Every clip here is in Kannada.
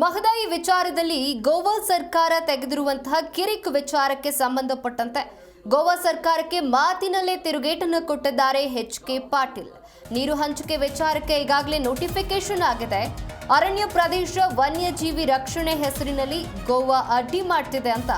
ಮಹದಾಯಿ ವಿಚಾರದಲ್ಲಿ ಗೋವಾ ಸರ್ಕಾರ ತೆಗೆದಿರುವಂತಹ ಕಿರಿಕ್ ವಿಚಾರಕ್ಕೆ ಸಂಬಂಧಪಟ್ಟಂತೆ ಗೋವಾ ಸರ್ಕಾರಕ್ಕೆ ಮಾತಿನಲ್ಲೇ ತಿರುಗೇಟನ್ನು ಕೊಟ್ಟಿದ್ದಾರೆ ಎಚ್ ಕೆ ಪಾಟೀಲ್. ನೀರು ಹಂಚಿಕೆ ವಿಚಾರಕ್ಕೆ ಈಗಾಗಲೇ ನೋಟಿಫಿಕೇಶನ್ ಆಗಿದೆ. ಅರಣ್ಯ ಪ್ರದೇಶ ವನ್ಯಜೀವಿ ರಕ್ಷಣೆ ಹೆಸರಿನಲ್ಲಿ ಗೋವಾ ಅಡ್ಡಿ ಮಾಡ್ತಿದೆ ಅಂತ.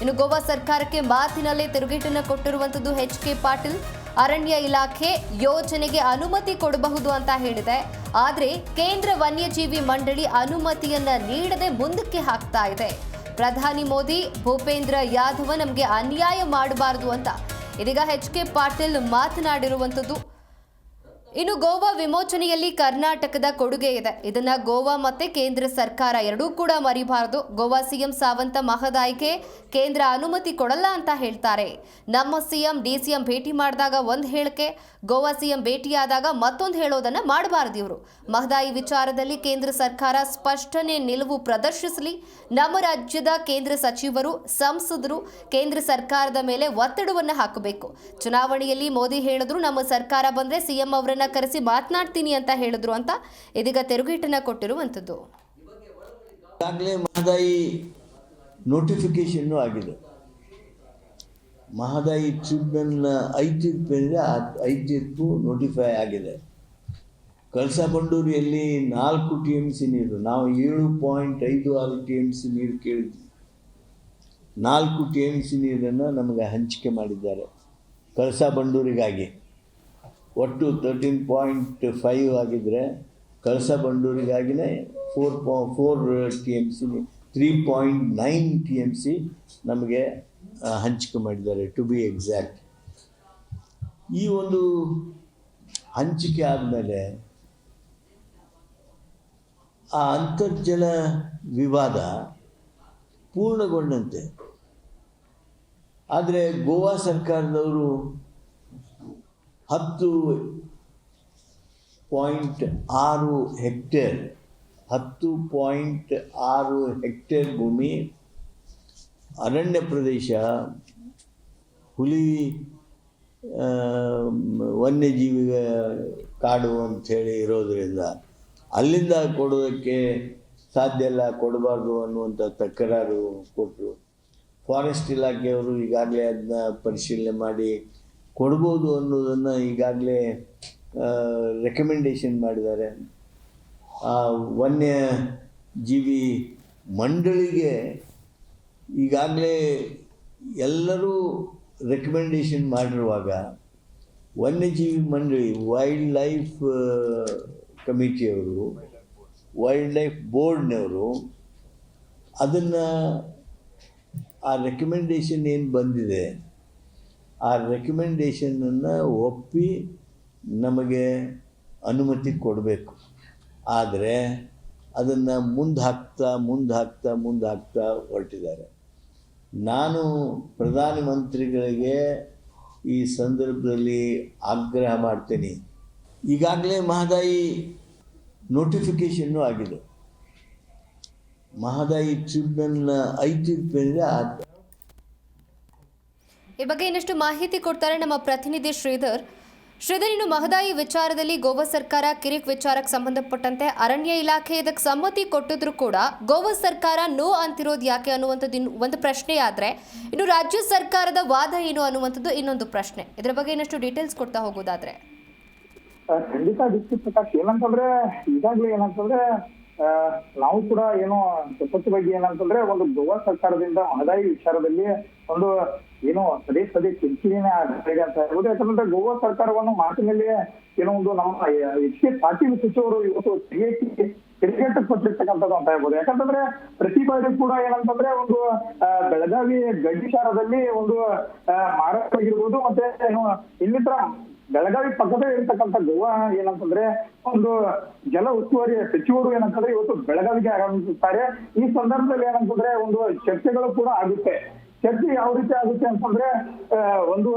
ಇನ್ನು ಗೋವಾ ಸರ್ಕಾರಕ್ಕೆ ಮಾತಿನಲ್ಲೇ ತಿರುಗೇಟನ್ನು ಕೊಟ್ಟಿರುವಂತದ್ದು ಎಚ್ ಕೆ ಪಾಟೀಲ್. ಅರಣ್ಯ ಇಲಾಖೆ ಯೋಜನೆಗೆ ಅನುಮತಿ ಕೊಡಬಹುದು ಅಂತ ಹೇಳಿದೆ. ಆದರೆ ಕೇಂದ್ರ ವನ್ಯಜೀವಿ ಮಂಡಳಿ ಅನುಮತಿಯನ್ನ ನೀಡದೆ ಮುಂದಕ್ಕೆ ಹಾಕ್ತಾ ಇದೆ. ಪ್ರಧಾನಿ ಮೋದಿ, ಭೂಪೇಂದ್ರ ಯಾದವ ನಮಗೆ ಅನ್ಯಾಯ ಮಾಡಬಾರದು ಅಂತ ಇದೀಗ ಎಚ್ ಕೆ ಪಾಟೀಲ್ ಮಾತನಾಡಿರುವಂಥದ್ದು ಇನ್ನು ಗೋವಾ ವಿಮೋಚನೆಯಲ್ಲಿ ಕರ್ನಾಟಕದ ಕೊಡುಗೆ ಇದೆ. ಇದನ್ನ ಗೋವಾ ಮತ್ತೆ ಕೇಂದ್ರ ಸರ್ಕಾರ ಎರಡೂ ಕೂಡ ಮರಿಬಾರದು. ಗೋವಾ ಸಿಎಂ ಸಾವಂತ ಮಹದಾಯಿಗೆ ಕೇಂದ್ರ ಅನುಮತಿ ಕೊಡಲ್ಲ ಅಂತ ಹೇಳ್ತಾರೆ. ನಮ್ಮ ಸಿಎಂ, ಡಿ ಸಿಎಂ ಭೇಟಿ ಮಾಡಿದಾಗ ಒಂದು ಹೇಳಿಕೆ, ಗೋವಾ ಸಿಎಂ ಭೇಟಿಯಾದಾಗ ಮತ್ತೊಂದು ಹೇಳೋದನ್ನ ಮಾಡಬಾರದು ಇವರು. ಮಹದಾಯಿ ವಿಚಾರದಲ್ಲಿ ಕೇಂದ್ರ ಸರ್ಕಾರ ಸ್ಪಷ್ಟನೆ ನಿಲುವು ಪ್ರದರ್ಶಿಸಲಿ. ನಮ್ಮ ರಾಜ್ಯದ ಕೇಂದ್ರ ಸಚಿವರು, ಸಂಸದರು ಕೇಂದ್ರ ಸರ್ಕಾರದ ಮೇಲೆ ಒತ್ತಡವನ್ನು ಹಾಕಬೇಕು. ಚುನಾವಣೆಯಲ್ಲಿ ಮೋದಿ ಹೇಳಿದ್ರು ನಮ್ಮ ಸರ್ಕಾರ ಬಂದ್ರೆ ಸಿಎಂ ಅವರನ್ನ ಕರೆಸಿ ಮಾತನಾಡ್ತೀನಿ ಅಂತ ಹೇಳಿದ್ರು ಅಂತ ಇದೀಗ ತಿರುಗೇಟನ್ನ ಕೊಟ್ಟಿರುವಂಥದ್ದು. ಈಗಾಗಲೇ ಮಹದಾಯಿ ನೋಟಿಫಿಕೇಶನ್ನು ಆಗಿದೆ. ಮಹದಾಯಿ ಟ್ರಿಬ್ಯುನಲ್ನ ಐದು ತೀರ್ಪಿನಿಂದ ಐದು ತೀರ್ಪು ನೋಟಿಫೈ ಆಗಿದೆ. ಕಳಸಾ ಬಂಡೂರಿಯಲ್ಲಿ ನಾಲ್ಕು ಟಿ ಎಂ ಸಿ ನೀರು, ನಾವು ಏಳು ಪಾಯಿಂಟ್ ಐದು ಆರು ಟಿ ಎಂ ಸಿ ನೀರು ಕೇಳಿದ್ವಿ. ನಾಲ್ಕು ಟಿ ಎಂ ಸಿ ನೀರನ್ನು ನಮಗೆ ಹಂಚಿಕೆ ಮಾಡಿದ್ದಾರೆ ಕಳಸಾ ಬಂಡೂರಿಗಾಗಿ ಒಟ್ಟು ತರ್ಟೀನ್ ಪಾಯಿಂಟ್ ಫೈವ್ ಆಗಿದ್ದರೆ ಕಳಸ ಬಂಡೂರಿಗಾಗಿನೇ ಫೋರ್ ಪಾ four T M C three point nine T M C ನಮಗೆ ಹಂಚಿಕೆ ಮಾಡಿದ್ದಾರೆ ಟು ಬಿ ಎಕ್ಸಾಕ್ಟ್ ಈ ಒಂದು ಹಂಚಿಕೆ ಆದಮೇಲೆ ಆ ಅಂತರ್ಜಲ ವಿವಾದ ಪೂರ್ಣಗೊಂಡಂತೆ. ಆದರೆ ಗೋವಾ ಸರ್ಕಾರದವರು ಹತ್ತು ಪಾಯಿಂಟ್ ಆರು ಹೆಕ್ಟೇರ್, ಹತ್ತು ಪಾಯಿಂಟ್ ಆರು ಹೆಕ್ಟೇರ್ ಭೂಮಿ, ಅರಣ್ಯ ಪ್ರದೇಶ, ಹುಲಿ ವನ್ಯಜೀವಿ ಕಾಡು ಅಂಥೇಳಿ ಇರೋದರಿಂದ ಅಲ್ಲಿಂದ ಕೊಡೋದಕ್ಕೆ ಸಾಧ್ಯ ಇಲ್ಲ, ಕೊಡಬಾರ್ದು ಅನ್ನುವಂಥ ತಕರಾರು ಕೊಟ್ಟರು ಫಾರೆಸ್ಟ್ ಇಲಾಖೆಯವರು ಈಗಾಗಲೇ ಅದನ್ನ ಪರಿಶೀಲನೆ ಮಾಡಿ ಕೊಡ್ಬೋದು ಅನ್ನೋದನ್ನು ಈಗಾಗಲೇ ರೆಕಮೆಂಡೇಶನ್ ಮಾಡಿದ್ದಾರೆ. ಆ ವನ್ಯ ಜೀವಿ ಮಂಡಳಿಗೆ ಈಗಾಗಲೇ ಎಲ್ಲರೂ ರೆಕಮೆಂಡೇಶನ್ ಮಾಡಿರುವಾಗ ವನ್ಯಜೀವಿ ಮಂಡಳಿ ವೈಲ್ಡ್ ಲೈಫ್ ಕಮಿಟಿಯವರು ವೈಲ್ಡ್ ಲೈಫ್ ಬೋರ್ಡ್ನವರು ಅದನ್ನು ಆ ರೆಕಮೆಂಡೇಶನ್ ಏನು ಬಂದಿದೆ ಆ ರೆಕಮೆಂಡೇಷನನ್ನು ಒಪ್ಪಿ ನಮಗೆ ಅನುಮತಿ ಕೊಡಬೇಕು. ಆದರೆ ಅದನ್ನು ಮುಂದೆ ಹಾಕ್ತಾ ಮುಂದೆ ಹಾಕ್ತಾ ಮುಂದೆ ಹಾಕ್ತಾ ಹೊರಟಿದ್ದಾರೆ. ನಾನು ಪ್ರಧಾನಮಂತ್ರಿಗಳಿಗೆ ಈ ಸಂದರ್ಭದಲ್ಲಿ ಆಗ್ರಹ ಮಾಡ್ತೀನಿ. ಈಗಾಗಲೇ ಮಹದಾಯಿ ನೋಟಿಫಿಕೇಷನ್ನು ಆಗಿದೆ. ಮಹದಾಯಿ ಟ್ರಿಬ್ಯುನಲ್ನ ಐದು ಈ ಬಗ್ಗೆ ಇನ್ನಷ್ಟು ಮಾಹಿತಿ ಕೊಡ್ತಾರೆ ನಮ್ಮ ಪ್ರತಿನಿಧಿ ಶ್ರೀಧರ್. ಶ್ರೀಧರ್, ಇನ್ನು ಮಹದಾಯಿ ವಿಚಾರದಲ್ಲಿ ಗೋವಾ ಸರ್ಕಾರ ಕಿರಿಕ್ ವಿಚಾರಕ್ಕೆ ಸಂಬಂಧಪಟ್ಟಂತೆ ಅರಣ್ಯ ಇಲಾಖೆ ಇದಕ್ಕೆ ಸಮ್ಮತಿ ಕೊಟ್ಟಿದ್ರು ಕೂಡ ಗೋವಾ ಸರ್ಕಾರ ನೋ ಅಂತಿರೋದು ಯಾಕೆ ಅನ್ನುವಂಥದ್ದು ಇನ್ನು ಒಂದು ಪ್ರಶ್ನೆ ಆದರೆ ಇನ್ನು ರಾಜ್ಯ ಸರ್ಕಾರದ ವಾದ ಏನು ಅನ್ನುವಂಥದ್ದು ಇನ್ನೊಂದು ಪ್ರಶ್ನೆ. ಇದರ ಬಗ್ಗೆ ಇನ್ನಷ್ಟು ಡೀಟೇಲ್ಸ್ ಕೊಡ್ತಾ ಹೋಗೋದಾದ್ರೆ. ಖಂಡಿತ ಪ್ರಕಾಶ್, ಏನಂತಂದ್ರೆ ಈಗಾಗಲೇ ಏನಂತಂದ್ರೆ ನಾವು ಕೂಡ ಏನೋ ಬಗ್ಗೆ ಏನಂತಂದ್ರೆ ಒಂದು ಗೋವಾ ಸರ್ಕಾರದಿಂದ ಮಹದಾಯಿ ವಿಚಾರದಲ್ಲಿ ಒಂದು ಏನೋ ಪದೇ ಪದೇ ಕಿರಿಕಿರಿನೇ ಆಗಿದೆ ಅಂತ ಹೇಳ್ಬೋದು. ಯಾಕಂದ್ರೆ ಗೋವಾ ಸರ್ಕಾರವನ್ನು ಮಾತಿನಲ್ಲಿ ಏನೋ ಒಂದು ನಮ್ಮ ಎಚ್ ಕೆ ಪಾಟೀಲ್ ಸಚಿವರು ಇವತ್ತು ಸಿಎಟಿ ಕ್ರಿಕೆಟ್ ಕೊಟ್ಟಿರ್ತಕ್ಕಂಥದ್ದು ಅಂತ ಹೇಳ್ಬೋದು. ಯಾಕಂತಂದ್ರೆ ಪ್ರತಿ ಬಾರಿ ಕೂಡ ಏನಂತಂದ್ರೆ ಒಂದು ಬೆಳಗಾವಿ ಗಡಿಶಾರದಲ್ಲಿ ಒಂದು ಮಾರಾಟ ಆಗಿರ್ಬೋದು ಮತ್ತೆ ಏನು ಇನ್ನಿತರ ಬೆಳಗಾವಿ ಪಕ್ಕದ ಇರ್ತಕ್ಕಂಥ ಗೋವಾ ಏನಂತಂದ್ರೆ ಒಂದು ಜಲ ಉಸ್ತುವಾರಿ ಸಚಿವರು ಏನಂತಂದ್ರೆ ಇವತ್ತು ಬೆಳಗಾವಿಗೆ ಆಗಮಿಸುತ್ತಾರೆ. ಈ ಸಂದರ್ಭದಲ್ಲಿ ಏನಂತಂದ್ರೆ ಒಂದು ಚರ್ಚೆಗಳು ಕೂಡ ಆಗುತ್ತೆ. ಚರ್ಚೆ ಯಾವ ರೀತಿ ಆಗುತ್ತೆ ಅಂತಂದ್ರೆ ಒಂದು,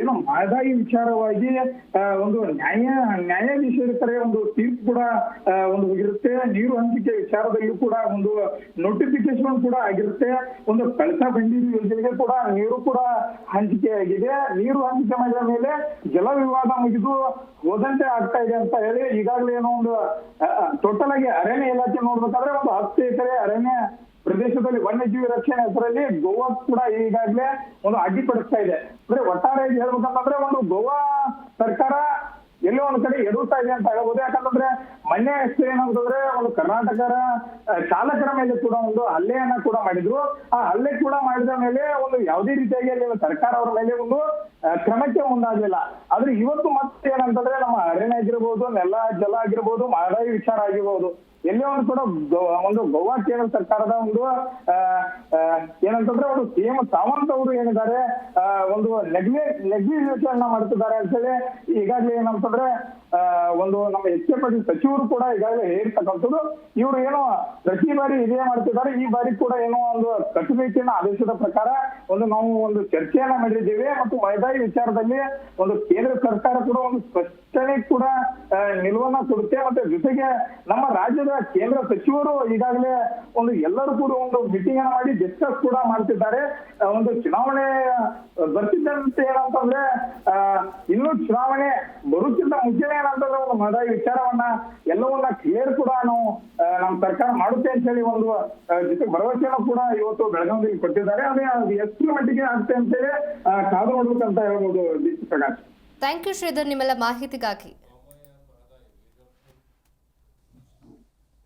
ಏನು ಮಹದಾಯಿ ವಿಚಾರವಾಗಿ ಒಂದು ನ್ಯಾಯ, ನ್ಯಾಯಾಧೀಶರ ಒಂದು ತೀರ್ಪು ಕೂಡ ಒಂದು ಇರುತ್ತೆ ನೀರು ಹಂಚಿಕೆ ವಿಚಾರದಲ್ಲೂ ಕೂಡ ಒಂದು ನೋಟಿಫಿಕೇಶನ್ ಕೂಡ ಆಗಿರುತ್ತೆ. ಒಂದು ಕಳಸಾ ಬಂಡೀರು ಯೋಜನೆಗೆ ಕೂಡ ನೀರು ಕೂಡ ಹಂಚಿಕೆ ಆಗಿದೆ. ನೀರು ಹಂಚಿಕೆ ಮಾಡಿದ ಮೇಲೆ ಜಲ ವಿವಾದ ಮುಗಿದು ಹೋದಂತೆ ಆಗ್ತಾ ಇದೆ ಅಂತ ಹೇಳಿ ಈಗಾಗಲೇ ಏನೋ ಒಂದು ಟೋಟಲ್ ಆಗಿ ಅರಣ್ಯ ಇಲಾಖೆ ನೋಡ್ಬೇಕಾದ್ರೆ ಒಂದು ಹತ್ತು ಎಕರೆ ಅರಣ್ಯ ಪ್ರದೇಶದಲ್ಲಿ ವನ್ಯಜೀವಿ ರಕ್ಷಣೆ ಹೆಸರಲ್ಲಿ ಗೋವಾ ಕೂಡ ಈಗಾಗಲೇ ಒಂದು ಅಡ್ಡಿಪಡಿಸ್ತಾ ಇದೆ. ಅಂದ್ರೆ ಒಟ್ಟಾರೆಯಾಗಿ ಹೇಳ್ಬೇಕಂತಂದ್ರೆ ಒಂದು ಗೋವಾ ಸರ್ಕಾರ ಎಲ್ಲೋ ಒಂದ್ ಕಡೆ ಎದುರ್ತಾ ಇದೆ ಅಂತ ಹೇಳ್ಬೋದು. ಯಾಕಂತಂದ್ರೆ ಮೊನ್ನೆ ಅಷ್ಟೇ ಏನಂತಂದ್ರೆ ಒಂದು ಕರ್ನಾಟಕದ ಚಾಲಕರ ಮೇಲೆ ಕೂಡ ಒಂದು ಹಲ್ಲೆಯನ್ನ ಕೂಡ ಮಾಡಿದ್ರು. ಆ ಹಲ್ಲೆ ಕೂಡ ಮಾಡಿದ ಮೇಲೆ ಒಂದು ಯಾವುದೇ ರೀತಿಯಾಗಿ ಅಲ್ಲಿ ಸರ್ಕಾರ ಅವರ ಮೇಲೆ ಒಂದು ಕ್ರಮಕ್ಕೆ ಮುಂದಾಗಲಿಲ್ಲ. ಆದ್ರೆ ಇವತ್ತು ಮತ್ತೆ ಏನಂತಂದ್ರೆ ನಮ್ಮ ಅರಣ್ಯ ಆಗಿರ್ಬೋದು, ನೆಲ, ಜಲ ಆಗಿರ್ಬೋದು, ಮಹದಾಯಿ ವಿಚಾರ ಆಗಿರ್ಬೋದು, ಎಲ್ಲೇ ಒಂದು ಕೂಡ ಒಂದು ಗೋವಾ ಕೇಂದ್ರ ಸರ್ಕಾರದ ಒಂದು ಏನಂತಂದ್ರೆ ಒಂದು ಸಿಎಂ ಸಾವಂತ್ ಅವರು ಏನಿದ್ದಾರೆ ಒಂದು ನೆಗ್ಲಿ ನೆಗ್ಲಿಜೇಷನ್ ಮಾಡ್ತಿದ್ದಾರೆ ಅಂತೇಳಿ. ಈಗಾಗಲೇ ಏನಂತಂದ್ರೆ ಒಂದು ನಮ್ಮ ಎಚ್ ಕೆ ಪಾಟೀಲ್ ಕೂಡ ಈಗಾಗಲೇ ಹೇಳಿರ್ತಕ್ಕಂಥದ್ದು ಇವರು ಏನೋ ಪ್ರತಿ ಬಾರಿ ಇದೇ ಮಾಡ್ತಿದ್ದಾರೆ ಈ ಬಾರಿ ಕೂಡ ಏನೋ ಒಂದು ಕಟ್ಟುನಿಟ್ಟಿನ ಆದೇಶದ ಪ್ರಕಾರ ಒಂದು ನಾವು ಒಂದು ಚರ್ಚೆಯನ್ನ ಮಾಡಿದ್ದೇವೆ ಮತ್ತು ಮಹದಾಯಿ ವಿಚಾರದಲ್ಲಿ ಒಂದು ಕೇಂದ್ರ ಸರ್ಕಾರ ಕೂಡ ಒಂದು ಸ್ಪಷ್ಟನೆ ಕೂಡ ನಿಲುವನ್ನ ಕೊಡುತ್ತೆ. ಮತ್ತೆ ಜೊತೆಗೆ ನಮ್ಮ ರಾಜ್ಯದ ಕೇಂದ್ರ ಸಚಿವರು ಈಗಾಗಲೇ ಒಂದು ಎಲ್ಲರೂ ಕೂಡ ಒಂದು ಮೀಟಿಂಗ್ ಅನ್ನ ಮಾಡಿ ಡಿಸ್ಕಸ್ ಕೂಡ ಮಾಡ್ತಿದ್ದಾರೆ. ಒಂದು ಚುನಾವಣೆ ಬರ್ತಿದ್ದಂತೆ ಏನಂತಂದ್ರೆ ಇನ್ನು ಚುನಾವಣೆ ಬರುತ್ತಿದ್ದ ಮುಂಚೆ ಏನಂತಂದ್ರೆ ಒಂದು ಮದ ವಿಚಾರವನ್ನ, ಎಲ್ಲವನ್ನ ಕ್ಲಿಯರ್ ಕೂಡ ನಾವು ನಮ್ಮ ಸರ್ಕಾರ ಮಾಡುತ್ತೆ ಅಂತ ಹೇಳಿ ಒಂದು ಜೊತೆ ಭರವಸೆಯನ್ನು ಕೂಡ ಇವತ್ತು ಬೆಳಗಾವಿಯಲ್ಲಿ ಕೊಟ್ಟಿದ್ದಾರೆ. ಅದೇ, ಅದು ಎಷ್ಟು ಮಟ್ಟಿಗೆ ಆಗುತ್ತೆ ಅಂತೇಳಿ ಹೇಳಿ ಕಾದು ನೋಡ್ಬೇಕಂತ ಹೇಳ್ಬೋದು ಪ್ರಕಾಶ್. ಥ್ಯಾಂಕ್ ಯು ಶ್ರೀಧರ್ ನಿಮ್ಮೆಲ್ಲ ಮಾಹಿತಿಗಾಗಿ.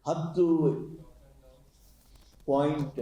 ಹತ್ತು ಪಾಯಿಂಟ್